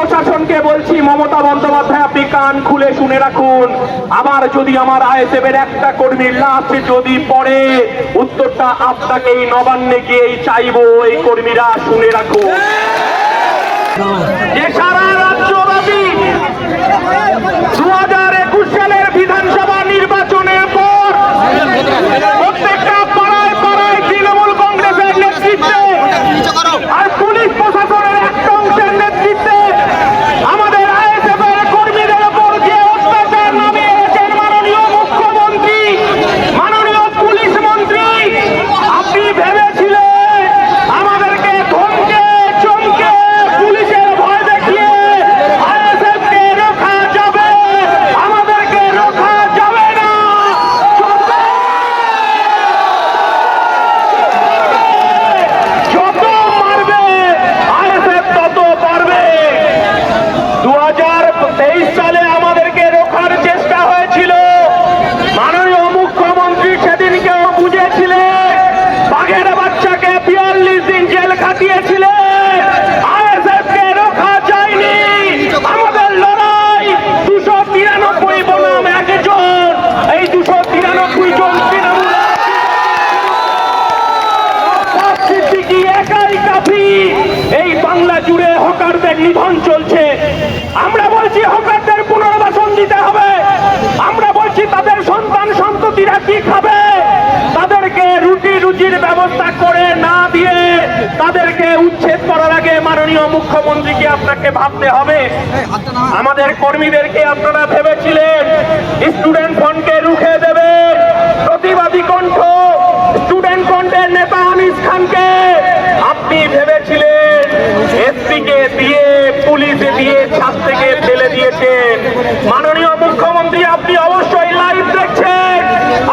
প্রশাসনকে বলছি মমতা বন্দ্যোপাধ্যায় আপনি কান খুলে শুনে রাখুন। আবার যদি আমার আইএসএফ এর একটা কর্মীর লাশ যদি পড়ে উত্তরটা আপনাকে এই নবান্নে গিয়েই চাইব এই কর্মীরা শুনে রাখুন। যে সারা রাজ্যব্যাপী দু হাজার একুশ সালের বিধানসভা নির্বাচনের পর প্রত্যেকটা পাড়ায় পাড়ায় তৃণমূল কংগ্রেসের নেতৃত্বে আর পুলিশ প্রশাসনের একটা অংশের নেতৃত্বে আমাদের আইএসএফ এর কর্মীদের উপর যে অত্যাচার নামিয়েছেন মাননীয় মুখ্যমন্ত্রী মাননীয় পুলিশ মন্ত্রী আপনি ভেবেছিলেন আমাদেরকে ধমকে চমকে পুলিশের ভয় দেখিয়ে আইএসএফ কে রোখা যাবে আমাদেরকে রোখা যাবে না যত মারবে আইএসএফ তত পারবে দু সালে আমাদেরকে রোখার চেষ্টা হয়েছিল মাননীয় মুখ্যমন্ত্রী সেদিনকেও বুঝেছিলেন বাঘের বাচ্চাকে বিয়াল্লিশ দিন জেল খাটিয়েছিলেন আইএসএফ কে রোখা যায়নি আমাদের লড়াই দুশো তিরানব্বই বনাম একজন এই দুশো তিরানব্বই জন তৃণমূল সিদ্দিকি একাই কাফি এই বাংলা জুড়ে হকারদের নিধন চলছে। আমরা বলছি হকারদের পুনর্বাসন দিতে হবে। আমরা বলছি তাদের সন্তান সন্ততিরা কি খাবে? তাদেরকে রুটি রুজির ব্যবস্থা করে না দিয়ে তাদেরকে উচ্ছেদ করার আগে মাননীয় মুখ্যমন্ত্রীকে আপনাকে ভাবতে হবে। আমাদের কর্মীদেরকে আপনারা ভেবেছিলেন, স্টুডেন্ট ফন্ডকে রুখে দেবে, প্রতিবাদী মাননীয় মুখ্যমন্ত্রী, আপনি অবশ্যই লাইভ দেখছেন।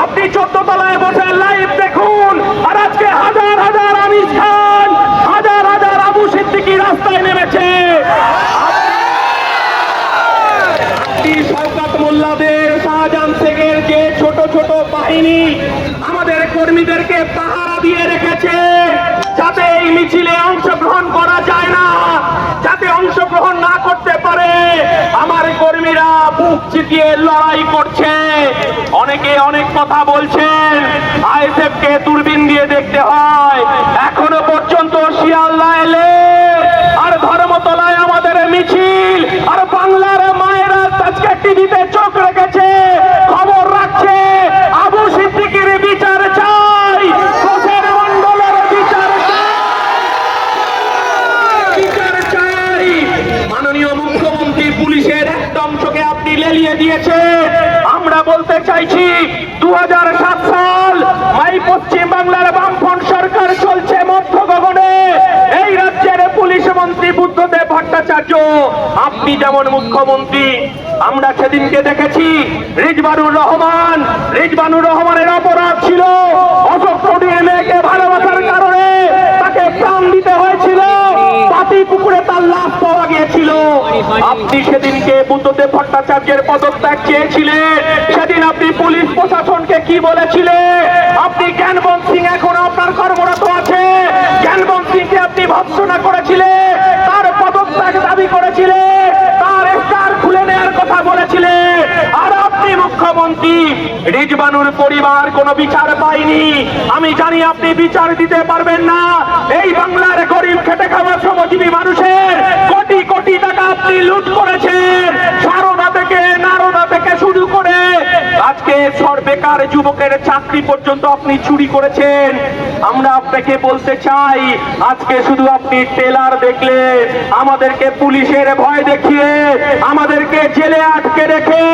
আপনি চোদ্দ তলায় বসে লাইভ দেখুন। আর আজকে হাজার হাজার আনিস খান, হাজার হাজার আবু সিদ্দিকি রাস্তায় নেমেছে। আমাদের কর্মীদেরকে পাহারা দিয়ে রেখেছে, যাতে এই মিছিলে অংশগ্রহণ করা যায় না যাতে অংশগ্রহণ না করতে পারে আমার কর্মীরা চিতিয়ে লড়াই করছে? অনেকে অনেক কথা বলছেন। আইএসএফ কে দূরবীন দিয়ে দেখতে হয় এখনও পর্যন্ত শিয়ালদা এলে আর ধর্মতলায় আমাদের মিছিল আর বাংলার মায়েরা আজকে টিভিতে চোখ রেখেছে খবর রাখছে আবু সিদ্দিকির বিচার চাই কোষের মন্ডলের বিচার চাই বিচার চাই মাননীয় মুখ্যমন্ত্রী পুলিশের একটা অংশকে দিয়েছে। আমরা বলতে চাইছি দু সাল মাই পশ্চিম বাংলার বামফ্রন্ট সরকার চলছে মধ্য গগনে। এই রাজ্যের পুলিশ মন্ত্রী বুদ্ধদেব ভট্টাচার্য, আপনি যেমন মুখ্যমন্ত্রী, আমরা সেদিনকে দেখেছি রিজবানুর রহমান। রিজবানুর রহমানের অপরাধ ছিল। আপনি সেদিনকে বুদ্ধদেব ভট্টাচার্যের পদত্যাগ চেয়েছিলেন। সেদিন আপনি পুলিশ প্রশাসনকে কি বলেছিলেন? আপনি জ্ঞানবন্ত সিং এখন আপনার কর্মরত আছে। জ্ঞানবন্ত সিংকে আপনি ভৎসনা করেছিলেন তার পদত্যাগ দাবি করেছিলেন তার স্টার খুলে নেওয়ার কথা বলেছিলেন আর আপনি মুখ্যমন্ত্রী রিজবানুর পরিবার কোনো বিচার পায়নি। আমি জানি আপনি বিচার দিতে পারবেন না। এই বাংলার গরিব খেটে খাওয়া শ্রমজীবী মানুষের কোটি কোটি টাকা আপনি লুট করেছেন। সারদা আজকে সর বেকার যুবকের চাকরি পর্যন্ত আপনি চুরি করেছেন। আমরা আপনাকে বলতে চাই, আজকে শুধু আপনি টেলার দেখলে, আমাদেরকে পুলিশের ভয় দেখিয়ে, আমাদেরকে জেলে আটকে রেখে,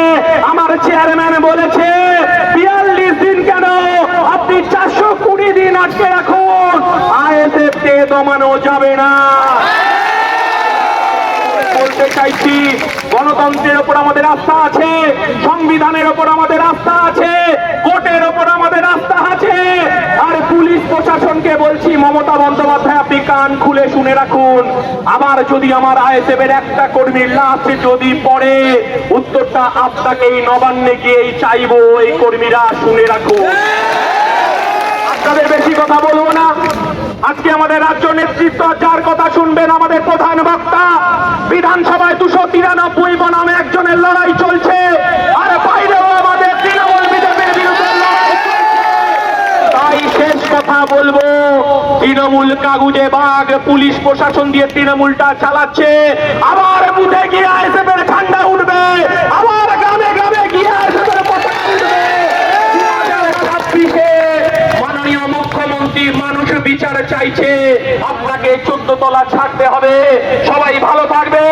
আমার চেয়ারম্যান বলেছে, বিয়াল্লিশ দিন কেন আপনি চারশো কুড়ি দিন আটকে রাখুন? আইএসএফ কে দমানো যাবে না। বলতে চাইছি, গণতন্ত্রের ওপর আমাদের আস্থা আছে, সংবিধানের ওপর আমাদের আস্থা আছে কোর্টের ওপর আমাদের আস্থা আছে। আর পুলিশ প্রশাসনকে বলছি, মমতা বন্দ্যোপাধ্যায়, আপনি কান খুলে শুনে রাখুন। আবার যদি আমার আইএসএফ এর একটা কর্মীর লাশ যদি পড়ে, উত্তরটা আপনাকে এই নবান্নে গিয়েই চাইব এই কর্মীরা শুনে রাখুন। আপনাদের বেশি কথা বলব না। আজকে আমাদের রাজ্য নেতৃত্ব যার কথা শুনবেন আমাদের প্রধান বক্তা বিধানসভায় দুশো তিরানব্বই বনামে একজনের লড়াই চলছে। আর বাইরেও আমাদের তৃণমূল বিজেপির বিরুদ্ধে তাই শেষ কথা বলব, তৃণমূল কাগুজে বাঘ, পুলিশ প্রশাসন দিয়ে তৃণমূলটা চালাচ্ছে। আবার বুথে গিয়ে আইএসএফ এর ঠান্ডা উঠবে। আবার গ্রামে গ্রামে গিয়ে উঠবে। মাননীয় মুখ্যমন্ত্রী মানুষ বিচার চাইছে। আপনাকে চোদ্দ তলা ছাড়তে হবে। সবাই ভালো থাকবে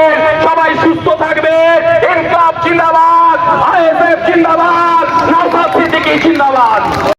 সবাই সুস্থ থাকবে ইনকাব জিন্দাবাদ, আইএসএফ জিন্দাবাদ নওসাদ সিদ্দিকি জিন্দাবাদ।